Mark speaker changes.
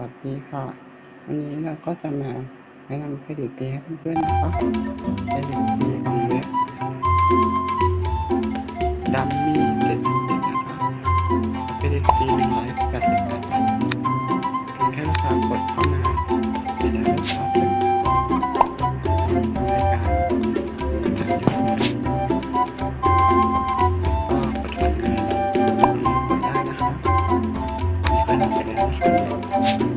Speaker 1: วัสดีค่ะ วันนี้เราก็จะมาแนะนำเครดิตฟรีให้เพื่อนๆนะคะเครดิตดีของเว็บดัมมี่เจ็ดสิบเจ็ดนะคะเครดิตดีหนึ่งร้อยแปดสิบแปดเพียงแค่ลูกค้ากดเข้ามาจะได้ลูกค้า Gracias.